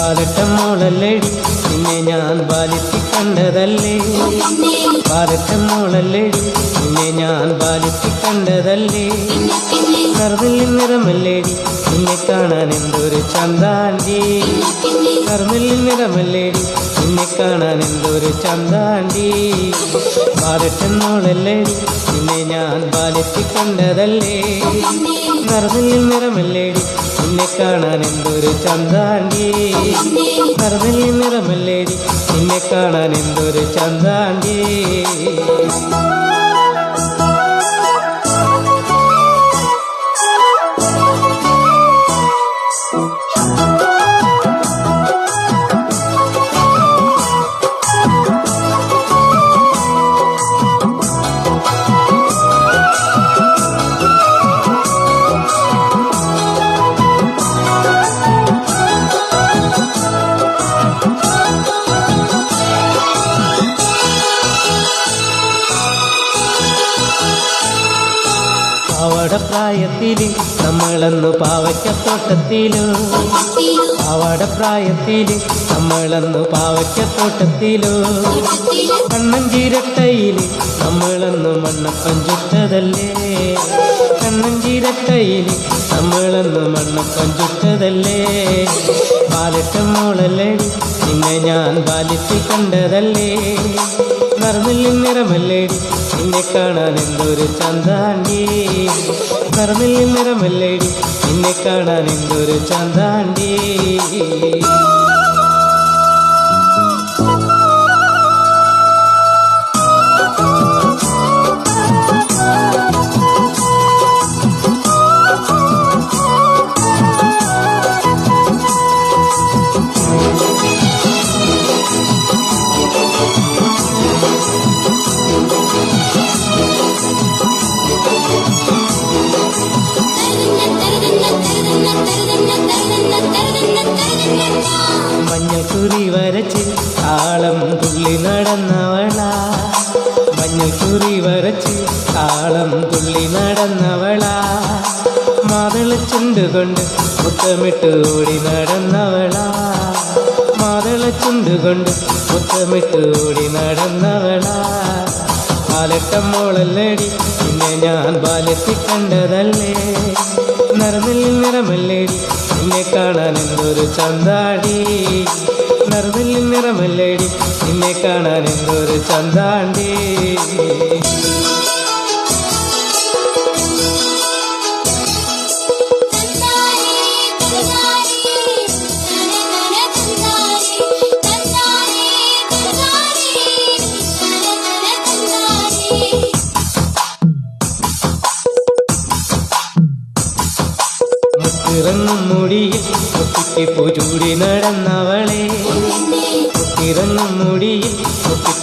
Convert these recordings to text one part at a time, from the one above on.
ബാലട്ടം മോളല്ലേ നിന്നെ ഞാൻ ബാലിത്തി കണ്ടതല്ലേ? ബാലട്ടം മോളല്ലേ നിന്നെ ഞാൻ ബാലിത്തി കണ്ടതല്ലേ? കർമ്മല്ലി നിറമല്ലേ? നിന്നെ കാണാൻ എന്തൊരു ചന്താണ്ടി? കർമ്മല്ലി നിറമല്ലേ? നിന്നെ കാണാൻ എന്തൊരു ചന്താണ്ടി? ബാലട്ടൻ മോളല്ലേ നിന്നെ ഞാൻ ബാലിത്തി കണ്ടതല്ലേ? കർമ്മല്ലി നിറമല്ലേടി നിന്നെ കാണാൻ എന്തൊരു ചന്താണ്ടി കറുതലി നിറമല്ലേടി നിന്നെ കാണാൻ എന്തൊരു ചന്താണ്ടി പാവട നമ്മളെന്ന് പാവയ്ക്കത്തോട്ടത്തിലോ. പാവട പ്രായത്തിൽ നമ്മളന്ന് പാവയ്ക്കത്തോട്ടത്തിലോ. നമ്മളെന്ന് നമ്മളന്ന് മണ്ണപ്പൻ ചുട്ടതല്ലേ. കണ്ണഞ്ചീരട്ടയിൽ നമ്മളെന്ന് മണ്ണപ്പൻ ചുട്ടതല്ലേ. മോളല്ലേ നിന്നെ ഞാൻ പാലിച്ച് കണ്ടതല്ലേ. നറുമില്ലി? നിറമല്ലേടി നിന്നെ കാണാൻ എന്തൊരു ചന്താണ്ടി. നറുമില്ലിൻ നിറമല്ലേടി നിന്നെ കാണാൻ എന്തൊരു ചന്താണ്ടി. മഞ്ഞൾ കുറി വരച്ച് താളം തുള്ളി നടന്നവളാ. മഞ്ഞൾ കുറി വരച്ച് താളം തുള്ളി നടന്നവളാ. മാതള ചുണ്ടുകൊണ്ട് മുത്തമിട്ട് ഓടി നടന്നവളാ. മാതള ചുണ്ടുകൊണ്ട് മുത്തമിട്ട് ഓടി നടന്നവളാ. ബാലട്ടം മോളല്ലേടി പിന്നെ ഞാൻ ബാലത്തി കണ്ടതല്ലേ? നറുമില്ലി നിറമല്ലേടി നിന്നെ കാണാൻ എന്തൊരു ചന്താടി. നറുമില്ലി നിറമല്ലേടി? നിന്നെ കാണാൻ എന്തൊരു ചന്താണ്ടി. മുത്തിറങ്ങും മുടിയിൽ പൂചൂടി നടന്നവളെ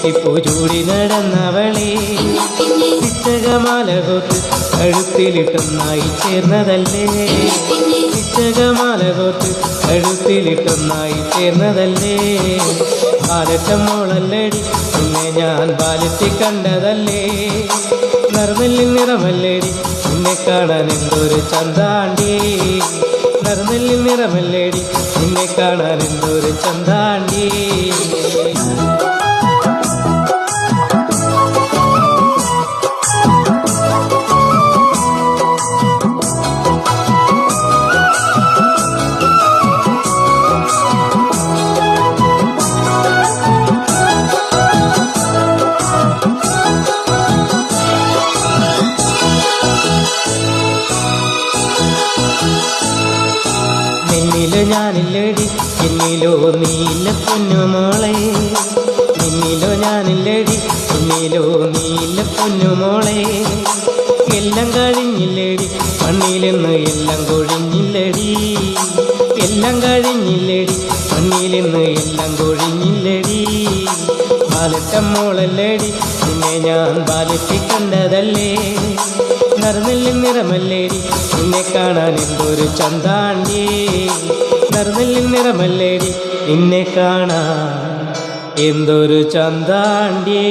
മുത്തിക്ക് പൂചൂടി നടന്നവളെ ചിച്ചകമാല കോത്ത് കഴുത്തിലിട്ടൊന്നായി ചേർന്നതല്ലേ? ചിച്ചകമാല കോത്ത് കഴുത്തിലിട്ടൊന്നായി ചേർന്നതല്ലേ? ബാലറ്റം മോളല്ലടി നിന്നെ ഞാൻ ബാലറ്റി കണ്ടതല്ലേ? നറുമല്ലി നിറമല്ലേടി നിന്നെ കാണാൻ എന്തൊരു ചന്താണ്ടി? നറുമല്ലി നിറമല്ലേടി നിന്നെ കാണാൻ എന്തൊരു ചന്താണ്ടി? നിന്നിലോ ഞാനില്ലേടി. എന്നിലോ നീല പൊന്നുമോളെ നിന്നിലോ ഞാനില്ലേടി. എന്നിലോ നീല പൊന്നുമോളെ എല്ലാം കഴിഞ്ഞില്ലേടി. മണ്ണിലെന്ന് എല്ലാം കൊഴിഞ്ഞില്ലടി. എല്ലാം കഴിഞ്ഞില്ലടി. മണ്ണിലെന്ന് എല്ലാം കൊഴിഞ്ഞില്ലടി. ബാലട്ടം മോളല്ലേടി. നിന്നെ ഞാൻ ബാലത്തി കണ്ടതല്ലേ. നറുനെല്ലി നിറമല്ലേടി. നിന്നെ കാണാൻ എന്തൊരു ചന്താണ്ടി നറുനെല്ലി നിറമല്ലേടി നിന്നെ കാണാൻ എന്തൊരു ചന്താണ്ടി